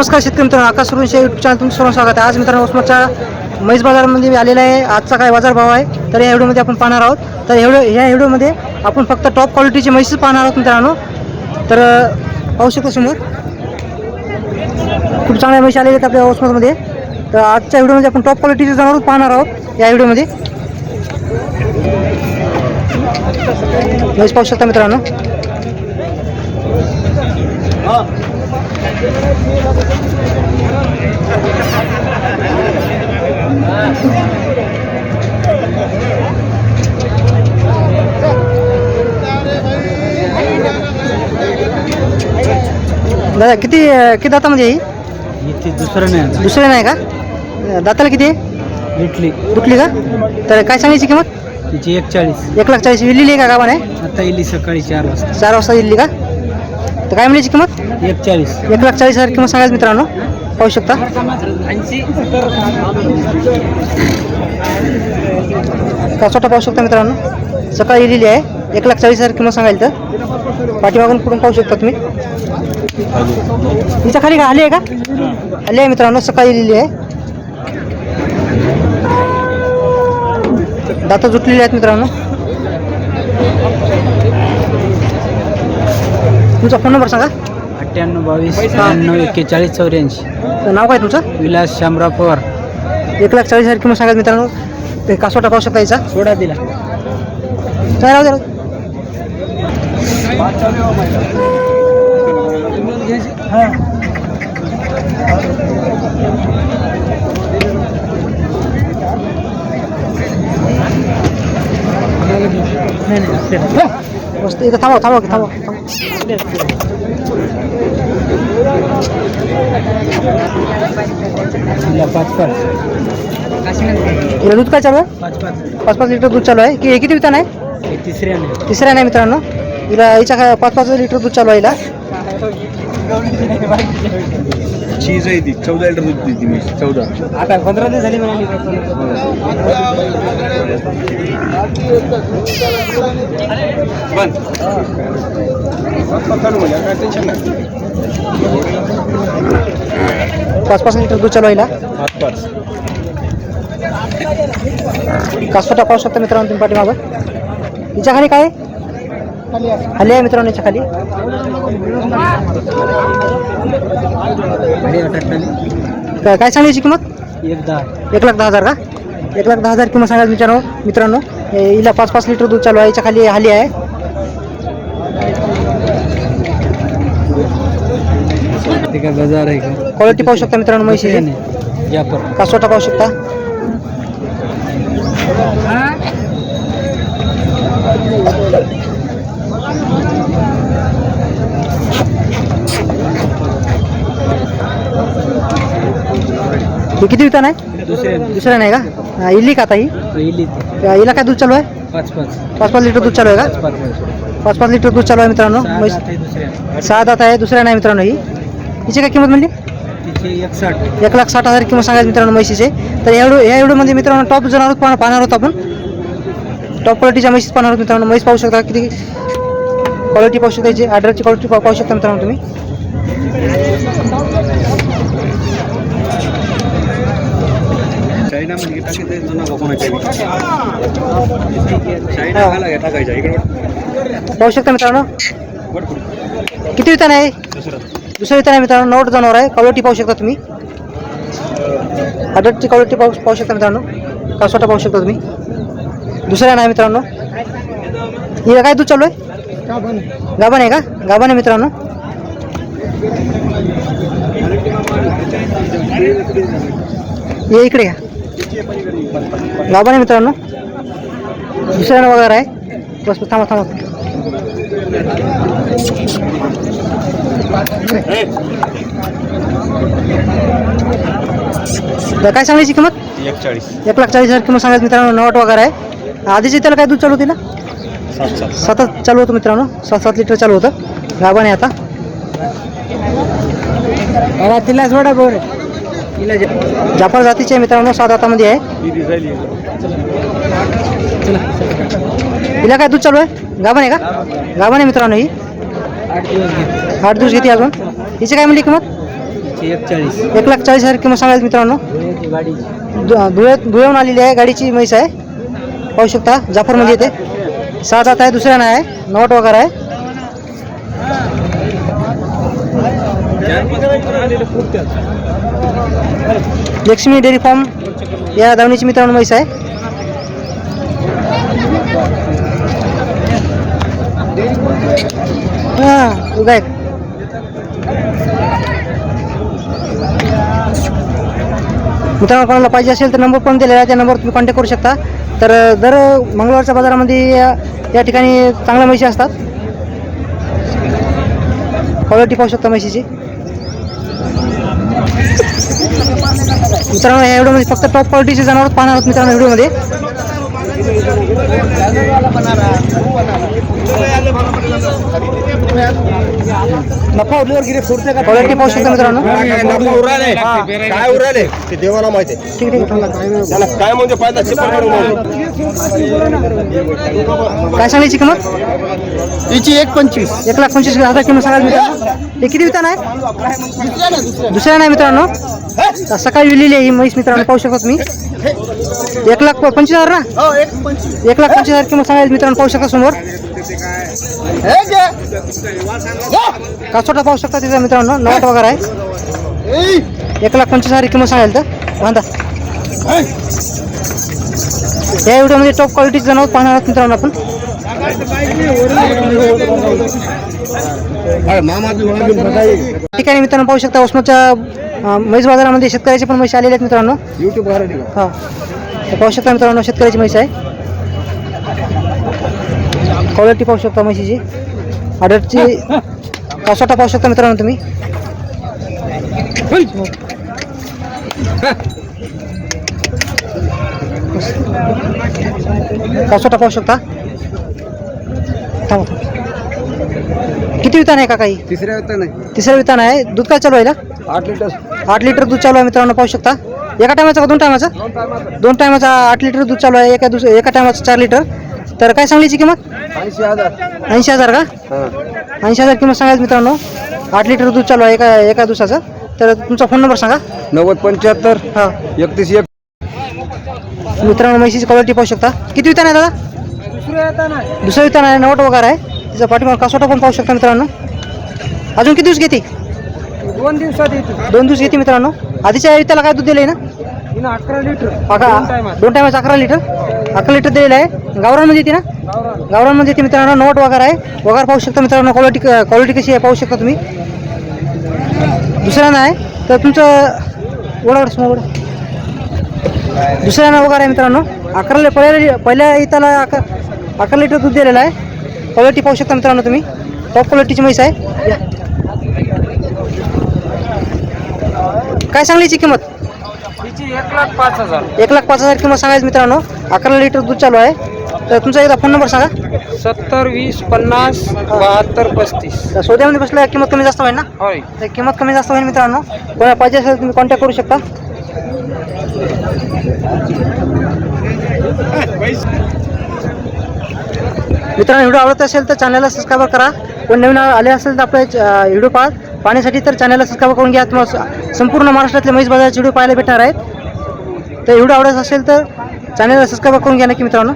नमस्कार शेतकरी मित्रांनो आकाश सुरूंच्या यूट्यूब चॅनल तुमचं सर्व स्वागत आहे. आज मित्रांनो उस्मानच्या म्हैस बाजारामध्ये मी आलेला आहे. आजचा काय बाजार भाव आहे तर या व्हिडिओमध्ये आपण पाहणार आहोत. तर एवढं ह्या या व्हिडिओमध्ये आपण फक्त टॉप क्वालिटीची म्हैसच पाहणार आहोत मित्रांनो. तर पाहू शकतो समोर. खूप चांगल्या म्हैस आलेल्या आहेत आपल्या उस्मानमध्ये. तर आजच्या व्हिडिओमध्ये आपण टॉप क्वालिटीचे जनावर पाहणार आहोत या व्हिडिओमध्ये. म्हैस पाहू शकता मित्रांनो. दादा किती किती दातामध्ये आहे ही? इथे दुसरं नाही दुसरे नाही का? दाताला किती आहे? इटली दुखली का? तर काय सांगायची किंमत? तिची एक चाळीस एक लाख चाळीस. विल्ली आहे का गावाने? आता इली सकाळी चार वाजता. चार वाजता दिली का? तर काय मिळायची किंमत? एक चाळीस एक लाख चाळीस हजार किंमत सांगायचं मित्रांनो? पाहू शकता. कासोटा पाहू शकता मित्रांनो. सकाळी लिहिली आहे. एक लाख चाळीस हजार किंमत सांगायला तर. पाठीमागून पुढून पाहू शकता तुम्ही. हिच्या खाली का? आली आहे का? आली आहे मित्रांनो. सकाळी लिहिली आहे. दात जुटलेले आहेत मित्रांनो. तुमचा फोन नंबर सांगा. अठ्ठ्याण्णव बावीस त्र्याण्णव एक्केचाळीस चौऱ्याऐंशी नाव काय तुमचं विलास शामराव पवार एक लाख चाळीस हजार किंमत सांगा मित्रांनो ते कासोटा पाहू शकता याचा सोडा दिला काय राहू दे, राहू दे. नाही नाही आपल्याला. मस्त इथं थांबा थांबा थांबा थांबा. तिला पाच पाच हिला दूध काय चालू आहे पाच पाच पाच पाच लिटर दूध चालू आहे की हे किती वितान आहे हे तिसऱ्या नाही तिसऱ्या नाही मित्रांनो हिला हिच्या काय पाच पाच लिटर दूध चालू आहे हिला चीज आहे ती चौदा लिटर दूध देते मी चौदा आता पंधरा दिवस झाली म्हणाली पण काय टेन्शन नाही पाच पाच लिटर दूध चालू आहे हिला पाच पाच कासोटा पाहू शकता मित्रांनो तुम्ही पाठीमागं. हिच्या खाली काय? आहे? खाली आहे मित्रांनो हिच्या खाली. काय काय सांगायची किंमत? एक दहा. एक लाख दहा हजार का? एक लाख दहा हजार किंमत सांगायचं मित्रांनो मित्रांनो. हे हिला पाच पाच लिटर दूध चालू आहे हिच्या खाली हाली आहे. ते काय बाजार आहे का? क्वालिटी पाहू शकता मित्रांनो म्हैशी. नाही जापर कासोटा पाहू शकता? हे किती वितान आहे दुसऱ्या नाही. का? हा, इल्ली का आता ही? हिला काय दूध चालू आहे? पाच पाच. पाच पाच लिटर दूध चालू आहे का? पाच पाच पाच. लिटर दूध चालू आहे मित्रांनो. म्हैस सहा दात आहे दुसऱ्या नाही मित्रांनो ही. हिची काय किंमत म्हणली? एक लाख साठ हजार किंमत सांगायचं मित्रांनो म्हशीचे. तर या व्हिडिओ या व्हिडिओमध्ये मित्रांनो टॉप जनावर पाहणार पाहणार आहोत आपण. टॉप क्वालिटीच्या म्हशीच पाहणार आहोत मित्रांनो. म्हैस पाहू शकता किती क्वालिटी पाहू शकता याची? ऑर्डरची क्वालिटी पाहू शकता मित्रांनो तुम्ही. म्हणजे नका कोणाच्या घाला घ्या टाकायच्या इकडे पाहू शकता मित्रांनो. किती वितान आहे? दुसरं. वितान आहे मित्रांनो नोट जनावर आहे. क्वालिटी पाहू शकता तुम्ही. ऑर्डरची क्वालिटी पाहू पाहू शकता मित्रांनो. कासोटा पाहू शकता तुम्ही. दुसऱ्या नाही मित्रांनो. हिला काय दूध चालू आहे? गाभण आहे का? गाभण आहे मित्रांनो. ये इकडे या आहे मित्रांनो दुसऱ्यानं वगैरे आहे. बस बस थांबा थांबा. तर काय सांगायची किंमत? एक चाळीस एक लाख चाळीस हजार किंमत सांगायचं मित्रांनो नवट वगैरे आहे. आधीचे त्याला काय दूध चालू होती ना? सात सात सतत चालू होतं मित्रांनो सात सात लिटर चालू होतं. आहे आता. तिला सोडा बोर जाफ़र आहे मित्रांनो, सात हातामध्ये आहे. ही काय दूध चालू आहे? गाभण आहे का? गाभण आहे मित्रांनो ही. आठ दिवस घेते अजून. हिची काय म्हणली किंमत? एक लाख चाळीस हज़ार किंमत सांगायची मित्रांनो. गाडी धु- धुळे धुळेहून आलेली आहे, गाडीची म्हैस आहे. पाहू शकता, जाफरमध्ये येते. सहा जात आहे, दुसऱ्या नाही आहे. नवट वगैरे आहे. लक्ष्मी डेअरी फार्म या धावणीची मित्रांनो म्हैस आहे. हां उगा मित्रांनो कोणाला पाहिजे असेल तर नंबर पण दिलेला आहे. त्या नंबरवर तुम्ही कॉन्टॅक्ट करू शकता. तर दर मंगळवारच्या बाजारामध्ये या या ठिकाणी चांगल्या म्हशी असतात. क्वालिटी पाहू शकता म्हशीची. मित्रांनो या व्हिडिओमध्ये फक्त टॉप क्वालिटीचे जनावर पाहणार आहोत मित्रांनो व्हिडिओमध्ये. नफा उरल्यावर गिरे फुटते का? क्वालिटी पाहू शकता मित्रांनो. नफा उराले काय उराले ते देवाला माहिती. ठीक आहे त्याला काय म्हणजे फायदा? काय सांगायची किंमत? तिची एक पंचवीस. एक लाख पंचवीस हजार किंमत सांगायला मित्रांनो. हे किती वितान आहे? दुसऱ्या नाही मित्रांनो. तर सकाळी विलेली आहे ही म्हैस मित्रांनो पाहू शकता तुम्ही. एक लाख प- पंचवीस हजार ना? हो एक लाख पंचवीस हजार किंमत सांगायला मित्रांनो पाहू शकता समोर. काचोटा पाहू शकता तिथं मित्रांनो? नवाट वगैरे आहे. एक लाख पंचवीस हजार किंमत सांगायला तर? बांधा. या व्हिडिओमध्ये टॉप क्वालिटीचे जनावर पाहणार आहोत मित्रांनो आपण. ठिकाणी मित्रांनो पाहू शकता उस्माच्या म्हैस बाजारामध्ये शेतकऱ्याचे पण म्हशी आलेले आहेत मित्रांनो. युट्यूब हा. तर पाहू शकता मित्रांनो शेतकऱ्याची म्हैस आहे. क्वालिटी पाहू शकता म्हशीची. ऑर्डरची कासोटा पाहू शकता मित्रांनो तुम्ही. कासोटा पाहू शकता. थांबा. किती वितान आहे का काही तिसऱ्या होता नाही तिसरं वितान आहे. दूध काय चालू आहे ना आठ लिटर. आठ लिटर दूध चालू आहे मित्रांनो पाहू शकता. एका टायमाचा का दोन टायमाचा दोन टायमाचा आठ लिटर दूध चालू आहे. एका दुस एका टायमाचं चार लिटर. तर काय सांगलीची किंमत? ऐंशी हजार. ऐंशी हजार का? हा. ऐंशी हजार किंमत सांगायचं मित्रांनो. आठ लिटर दूध चालू आहे एका एका दिवसाचं. तर तुमचा फोन नंबर सांगा. नव्वद पंच्याहत्तर हां. एकतीस एक. मित्रांनो म्हशीची क्वालिटी पाहू शकता. किती वितान आहे दादा? दुसरं वितान आहे. नवट वगैरे आहे. तिचा पाठीमाग कासोटा पण पाहू शकता मित्रांनो. अजून किती दिवस घेते? दोन दिवसात येते. दोन दिवस घेते मित्रांनो. आधीच्या वित्याला काय दूध दिलं आहे ना अकरा लिटर. अकरा. दोन टायमाचं अकरा लिटर? अकरा लिटर दिलेलं आहे. गावरानमध्ये येते ना? गावरानमध्ये येते मित्रांनो नोट वगैरे आहे. वगैरे पाहू शकता मित्रांनो क्वालिटी क्वालिटी कशी आहे पाहू शकता तुम्ही. दुसऱ्यांना आहे. तर तुमचं ओढा समोर दुसऱ्या ना वगैरे आहे मित्रांनो. अकरा पहिल्या पहिल्या इथला अकरा अकरा लिटर दूध दिलेलं आहे. क्वालिटी पाहू शकता मित्रांनो तुम्ही. टॉप क्वालिटीची म्हैस आहे. काय काय सांगलीची किंमत? एक लाख पाच हजार. एक लाख पाच हजार किंमत सांगायचं मित्रांनो. अकरा लिटर दूध चालू आहे. तर तुमचा एकदा फोन नंबर सांगा. सत्तर वीस पन्नास बहात्तर पस्तीस. तर सोद्यामध्ये बसल्या किंमत कमी जास्त होईल ना? होय. तर किंमत कमी जास्त होईल मित्रांनो. कोणाला पाहिजे असेल तुम्ही कॉन्टॅक्ट करू शकता. मित्रांनो व्हिडिओ आवडत असेल तर चॅनलला सबस्क्राईब करा. कोण नवीन आले असेल तर आपल्या व्हिडिओ पहा. पाहण्यासाठी तर चॅनलला सबस्क्राईब करून घ्या. तुम्हाला संपूर्ण महाराष्ट्रातले म्हैस बाजाराचे व्हिडिओ पाहायला भेटणार आहेत. तर एवढं आवडत असेल तर चॅनलला सबस्क्राईब करून घ्या की मित्रांनो.